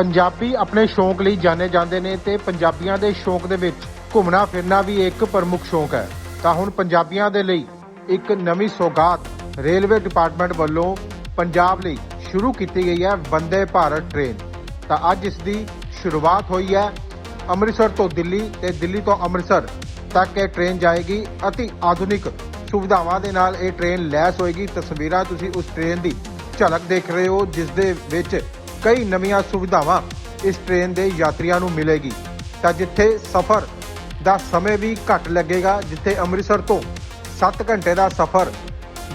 ਪੰਜਾਬੀ ਆਪਣੇ ਸ਼ੌਂਕ ਲਈ ਜਾਣੇ ਜਾਂਦੇ ਨੇ ਤੇ ਪੰਜਾਬੀਆਂ ਦੇ ਸ਼ੌਂਕ ਦੇ ਵਿੱਚ ਘੁੰਮਣਾ ਫਿਰਨਾ ਵੀ ਇੱਕ ਪ੍ਰਮੁੱਖ ਸ਼ੌਂਕ ਹੈ। ਤਾਂ ਹੁਣ ਪੰਜਾਬੀਆਂ ਦੇ ਲਈ ਇੱਕ ਨਵੀਂ ਸੌਗਾਤ ਰੇਲਵੇ ਡਿਪਾਰਟਮੈਂਟ ਵੱਲੋਂ ਪੰਜਾਬ ਲਈ ਸ਼ੁਰੂ ਕੀਤੀ ਗਈ ਹੈ ਵੰਦੇ ਭਾਰਤ ਟ੍ਰੇਨ। ਤਾਂ ਅੱਜ ਇਸ ਦੀ ਸ਼ੁਰੂਆਤ ਹੋਈ ਹੈ ਅੰਮ੍ਰਿਤਸਰ ਤੋਂ ਦਿੱਲੀ ਤੇ ਦਿੱਲੀ ਤੋਂ ਅੰਮ੍ਰਿਤਸਰ ਤੱਕ ਇਹ ਟ੍ਰੇਨ ਜਾਏਗੀ ਅਤੀ ਆਧੁਨਿਕ ਸੁਵਿਧਾਵਾਂ ਦੇ ਨਾਲ ਇਹ ਟ੍ਰੇਨ ਲੈਸ ਹੋਏਗੀ। ਤਸਵੀਰਾਂ ਤੁਸੀਂ ਉਸ ਟ੍ਰੇਨ ਦੀ ਝਲਕ ਦੇਖ ਰਹੇ ਹੋ, ਜਿਸ ਦੇ ਵਿੱਚ ਕਈ ਨਵੀਆਂ ਸੁਵਿਧਾਵਾਂ ਇਸ ਟ੍ਰੇਨ ਦੇ ਯਾਤਰੀਆਂ ਨੂੰ ਮਿਲੇਗੀ। ਤਾਂ ਜਿੱਥੇ ਸਫ਼ਰ ਦਾ ਸਮੇਂ ਵੀ ਘੱਟ ਲੱਗੇਗਾ, ਜਿੱਥੇ ਅੰਮ੍ਰਿਤਸਰ ਤੋਂ 7 ਘੰਟੇ ਦਾ ਸਫ਼ਰ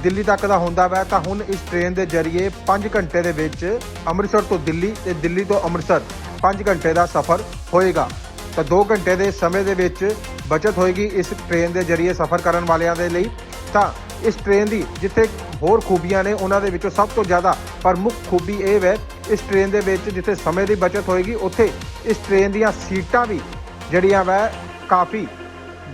ਦਿੱਲੀ ਤੱਕ ਦਾ ਹੁੰਦਾ ਵੈ, ਤਾਂ ਹੁਣ ਇਸ ਟ੍ਰੇਨ ਦੇ ਜ਼ਰੀਏ 5 ਘੰਟੇ ਦੇ ਵਿੱਚ ਅੰਮ੍ਰਿਤਸਰ ਤੋਂ ਦਿੱਲੀ ਤੇ ਦਿੱਲੀ ਤੋਂ ਅੰਮ੍ਰਿਤਸਰ 5 ਘੰਟੇ ਦਾ ਸਫ਼ਰ ਹੋਏਗਾ। ਤਾਂ 2 ਘੰਟੇ ਦੇ ਸਮੇਂ ਦੇ ਵਿੱਚ ਬਚਤ ਹੋਏਗੀ ਇਸ ਟ੍ਰੇਨ ਦੇ ਜ਼ਰੀਏ ਸਫ਼ਰ ਕਰਨ ਵਾਲਿਆਂ ਦੇ ਲਈ। ਤਾਂ ਇਸ ਟ੍ਰੇਨ ਦੀ, ਜਿੱਥੇ ਹੋਰ ਖੂਬੀਆਂ ਨੇ ਉਹਨਾਂ ਦੇ ਵਿੱਚੋਂ ਸਭ ਤੋਂ ਜ਼ਿਆਦਾ ਪ੍ਰਮੁੱਖ ਖੂਬੀ ਇਹ ਹੈ ਇਸ ਟ੍ਰੇਨ ਦੇ ਵਿੱਚ ਜਿੱਥੇ ਸਮੇਂ ਦੀ ਬਚਤ ਹੋਏਗੀ, ਉੱਥੇ ਇਸ ਟ੍ਰੇਨ ਦੀਆਂ ਸੀਟਾਂ ਵੀ ਜਿਹੜੀਆਂ ਵੈ, ਕਾਫੀ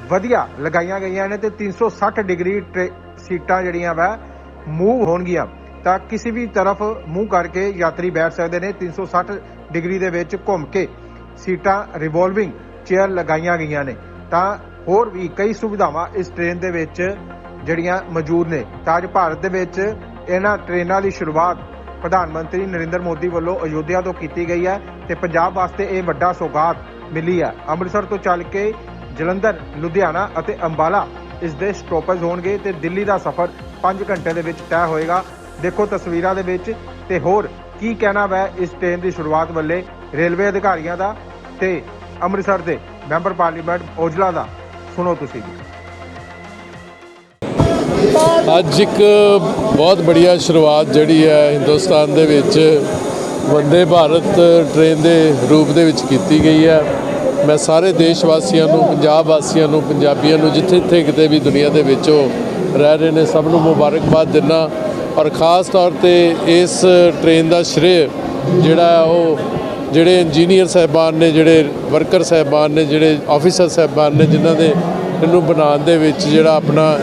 ਵਧੀਆ ਲਗਾਈਆਂ ਗਈਆਂ ਨੇ ਤੇ 360 ਡਿਗਰੀ ਟ੍ਰੇ- ਸੀਟਾਂ ਜਿਹੜੀਆਂ ਵੈ ਮੂਵ ਹੋਣਗੀਆਂ। ਤਾਂ ਕਿਸੇ ਵੀ ਤਰਫ ਮੂੰਹ ਕਰਕੇ ਯਾਤਰੀ ਬੈਠ ਸਕਦੇ ਨੇ 360 ਡਿਗਰੀ ਦੇ ਵਿੱਚ ਘੁੰਮ ਕੇ ਸੀਟਾਂ ਰਿਵੋਲਵਿੰਗ ਚੇਅਰ ਲਗਾਈਆਂ ਗਈਆਂ ਨੇ। ਤਾਂ ਹੋਰ ਵੀ ਕਈ ਸੁਵਿਧਾਵਾਂ ਇਸ ਟ੍ਰੇਨ ਦੇ ਵਿੱਚ ਜਿਹੜੀਆਂ ਮੌਜੂਦ ਨੇ। ਤਾਂ ਅੱਜ ਭਾਰਤ ਦੇ ਵਿੱਚ ਇਹਨਾਂ ਟ੍ਰੇਨਾਂ ਦੀ ਸ਼ੁਰੂਆਤ ਪ੍ਰਧਾਨ ਮੰਤਰੀ ਨਰਿੰਦਰ ਮੋਦੀ ਵੱਲੋਂ ਅਯੋਧਿਆ ਤੋਂ ਕੀਤੀ ਗਈ ਹੈ ਤੇ ਪੰਜਾਬ ਵਾਸਤੇ ਇਹ ਵੱਡਾ ਸੌਗਾਤ ਮਿਲੀ ਹੈ। ਅੰਮ੍ਰਿਤਸਰ ਤੋਂ ਚੱਲ ਕੇ ਜਲੰਧਰ, ਲੁਧਿਆਣਾ ਅਤੇ ਅੰਬਾਲਾ ਇਸ ਦੇ ਸਟਾਪੇਜ ਹੋਣਗੇ ਤੇ ਦਿੱਲੀ ਦਾ ਸਫ਼ਰ 5 ਘੰਟੇ ਦੇ ਵਿੱਚ ਤੈਅ ਹੋਏਗਾ। ਦੇਖੋ ਤਸਵੀਰਾਂ ਦੇ ਵਿੱਚ ਤੇ ਹੋਰ ਕੀ ਕਹਿਣਾ ਵੈ ਇਸ ਟ੍ਰੇਨ ਦੀ ਸ਼ੁਰੂਆਤ ਵੱਲੇ ਰੇਲਵੇ ਅਧਿਕਾਰੀਆਂ ਦਾ ਤੇ ਅੰਮ੍ਰਿਤਸਰ ਦੇ ਮੈਂਬਰ ਪਾਰਲੀਮੈਂਟ ਔਜਲਾ ਦਾ। ਸੁਣੋ ਤੁਸੀਂ ਜੀ ਅੱਜ ਇੱਕ ਬਹੁਤ ਬੜੀਆ ਸ਼ੁਰੂਆਤ ਜਿਹੜੀ ਹੈ ਹਿੰਦੁਸਤਾਨ ਦੇ ਵਿੱਚ ਵੰਦੇ ਭਾਰਤ ਟ੍ਰੇਨ ਦੇ ਰੂਪ ਦੇ ਵਿੱਚ ਕੀਤੀ ਗਈ ਹੈ। ਮੈਂ ਸਾਰੇ ਦੇਸ਼ ਵਾਸੀਆਂ ਨੂੰ ਪੰਜਾਬ ਵਾਸੀਆਂ ਨੂੰ, ਪੰਜਾਬੀਆਂ ਨੂੰ ਜਿੱਥੇ ਜਿੱਥੇ ਕਿਤੇ ਵੀ ਦੁਨੀਆ ਦੇ ਵਿੱਚ ਉਹ ਰਹਿ ਰਹੇ ਨੇ, ਸਭ ਨੂੰ ਮੁਬਾਰਕਬਾਦ ਦਿੰਦਾ ਔਰ ਖਾਸ ਤੌਰ ਤੇ ਇਸ ਟ੍ਰੇਨ ਦਾ ਸ਼੍ਰੇ ਜਿਹੜਾ ਹੈ ਉਹ ਜਿਹੜੇ ਇੰਜੀਨੀਅਰ ਸਾਹਿਬਾਨ ਨੇ, ਜਿਹੜੇ ਵਰਕਰ ਸਾਹਿਬਾਨ ਨੇ, ਜਿਹੜੇ ਆਫੀਸਰ ਸਾਹਿਬਾਨ ਨੇ, ਜਿਨ੍ਹਾਂ ਦੇ ਇਹਨੂੰ ਬਣਾਉਣ ਦੇ ਵਿੱਚ ਜਿਹੜਾ ਆਪਣਾ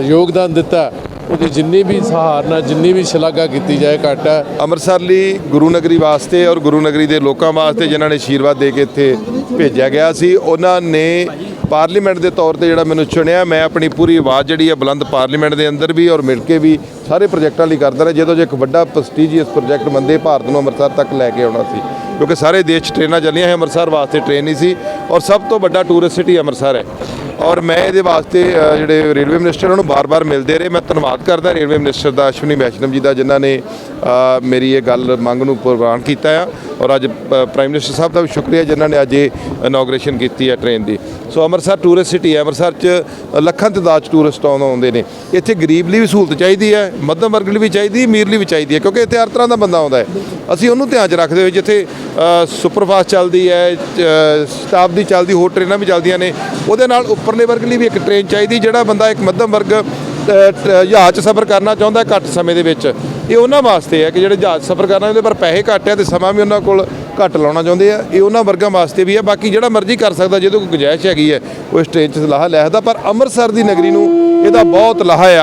ਯੋਗਦਾਨ ਦਿੱਤਾ। ਉਹਦੀ ਜਿੰਨੀ ਵੀ ਸਹਾਰਨਾ, ਜਿੰਨੀ ਵੀ ਸ਼ਲਾਘਾ ਕੀਤੀ ਜਾਏ ਘੱਟ ਹੈ। ਅੰਮ੍ਰਿਤਸਰ ਲਈ ਗੁਰੂ ਨਗਰੀ ਵਾਸਤੇ ਔਰ ਗੁਰੂ ਨਗਰੀ ਦੇ ਲੋਕਾਂ ਵਾਸਤੇ ਜਿਨ੍ਹਾਂ ਨੇ ਆਸ਼ੀਰਵਾਦ ਦੇ ਕੇ ਇੱਥੇ ਭੇਜਿਆ ਗਿਆ ਸੀ, ਉਹਨਾਂ ਨੇ ਪਾਰਲੀਮੈਂਟ ਦੇ ਤੌਰ ਤੇ ਜਿਹੜਾ ਮੈਨੂੰ ਚੁਣਿਆ, ਮੈਂ ਆਪਣੀ ਪੂਰੀ ਆਵਾਜ਼ ਜਿਹੜੀ ਹੈ ਬੁਲੰਦ ਪਾਰਲੀਮੈਂਟ ਦੇ ਅੰਦਰ ਵੀ ਔਰ ਮਿਲ ਕੇ ਵੀ ਸਾਰੇ ਪ੍ਰੋਜੈਕਟਾਂ ਲਈ ਕਰਦਾ ਰਿਹਾ, ਜਦੋਂ ਜੇ ਇੱਕ ਵੱਡਾ ਪ੍ਰੈਸਟੀਜੀਅਸ ਪ੍ਰੋਜੈਕਟ ਮੰਦੇ ਭਾਰਤ ਨੂੰ ਅੰਮ੍ਰਿਤਸਰ ਤੱਕ ਲੈ ਕੇ ਆਉਣਾ ਸੀ। ਕਿਉਂਕਿ ਸਾਰੇ ਦੇਸ਼ 'ਚ ਟ੍ਰੇਨਾਂ ਚੱਲੀਆਂ ਹੈ ਅੰਮ੍ਰਿਤਸਰ ਵਾਸਤੇ ਟ੍ਰੇਨ ਨਹੀਂ ਸੀ ਔਰ ਸਭ ਤੋਂ ਵੱਡਾ ਟੂਰਿਸਟ ਸਿਟੀ ਅੰਮ੍ਰਿਤਸਰ ਹੈ। ਔਰ ਮੈਂ ਇਹਦੇ ਵਾਸਤੇ ਜਿਹੜੇ ਰੇਲਵੇ ਮਿਨਿਸਟਰ ਉਹਨਾਂ ਨੂੰ ਬਾਰ-ਬਾਰ ਮਿਲਦੇ ਰਹੇ। ਮੈਂ ਧੰਨਵਾਦ ਕਰਦਾ ਰੇਲਵੇ ਮਿਨਿਸਟਰ ਦਾ, ਅਸ਼ਵਨੀ ਵੈਸ਼ਨਵ ਜੀ ਦਾ, ਜਿਨ੍ਹਾਂ ਨੇ ਮੇਰੀ ਇਹ ਗੱਲ ਮੰਗ ਨੂੰ ਪ੍ਰਵਾਨ ਕੀਤਾ ਆ। ਔਰ ਅੱਜ ਪ੍ਰਾਈਮ ਮਿਨਿਸਟਰ ਸਾਹਿਬ ਦਾ ਵੀ ਸ਼ੁਕਰੀਆ, ਜਿਨ੍ਹਾਂ ਨੇ ਅੱਜ ਇਹ ਇਨੋਗ੍ਰੇਸ਼ਨ ਕੀਤੀ ਹੈ ਟ੍ਰੇਨ ਦੀ। ਸੋ ਅੰਮ੍ਰਿਤਸਰ ਟੂਰਿਸਟ ਸਿਟੀ ਹੈ ਅੰਮ੍ਰਿਤਸਰ 'ਚ ਲੱਖਾਂ ਤਾਦਾਦ 'ਚ ਟੂਰਿਸਟ ਆਉਂ- ਆਉਂਦੇ ਨੇ। ਇੱਥੇ ਗਰੀਬ ਲਈ ਵੀ ਸਹੂਲਤ ਚਾਹੀਦੀ ਹੈ, ਮੱਧਮ ਵਰਗ ਲਈ ਵੀ ਚਾਹੀਦੀ ਹੈ ਅਮੀਰ ਲਈ ਵੀ ਚਾਹੀਦੀ ਹੈ, ਕਿਉਂਕਿ ਇੱਥੇ ਹਰ ਤਰ੍ਹਾਂ ਦਾ ਬੰਦਾ ਆਉਂਦਾ ਹੈ। ਅਸੀਂ ਉਹਨੂੰ ਧਿਆਨ 'ਚ ਰੱਖਦੇ ਹੋਏ, ਜਿੱਥੇ ਸੁਪਰਫਾਸਟ ਚੱਲਦੀ ਹੈ ਸਟਾਫ ਦੀ ਚੱਲਦੀ, ਹੋਰ ਟ੍ਰੇਨਾਂ ਵੀ ਚੱਲਦੀਆਂ ਨੇ, ਉਹਦੇ ਨਾਲ ਉੱਪਰਲੇ ਵਰਗ ਲਈ ਵੀ ਇੱਕ ਟ੍ਰੇਨ ਚਾਹੀਦੀ, ਜਿਹੜਾ ਬੰਦਾ ਇੱਕ ਮੱਧਮ ਵਰਗ ਜਹਾਜ਼ 'ਚ ਸਫ਼ਰ ਕਰਨਾ ਚਾਹੁੰਦਾ ਘੱਟ ਸਮੇਂ ਦੇ ਵਿੱਚ। ਇਹ ਉਹਨਾਂ ਵਾਸਤੇ ਹੈ ਕਿ ਜਿਹੜੇ ਜਹਾਜ਼ 'ਚ ਸਫ਼ਰ ਕਰਨਾ ਚਾਹੁੰਦੇ, ਪਰ ਪੈਸੇ ਘੱਟ ਹੈ ਤੇ ਸਮਾਂ ਵੀ ਉਹਨਾਂ ਕੋਲ ਘੱਟ ਲਾਉਣਾ ਚਾਹੁੰਦੇ ਆ। ਇਹ ਉਹਨਾਂ ਵਰਗਾਂ ਵਾਸਤੇ ਵੀ ਹੈ। ਬਾਕੀ ਜਿਹੜਾ ਮਰਜ਼ੀ ਕਰ ਸਕਦਾ, ਜਿਹਦੇ ਕੋਲ ਗੁੰਜਾਇਸ਼ ਹੈਗੀ ਹੈ, ਉਹ ਇਸ ਟ੍ਰੇਨ 'ਚ ਲਾਹਾ ਲੈ ਸਕਦਾ। ਪਰ ਅੰਮ੍ਰਿਤਸਰ ਦੀ ਨਗਰੀ ਨੂੰ ਇਹਦਾ ਬਹੁਤ ਲਾਹਾ ਆ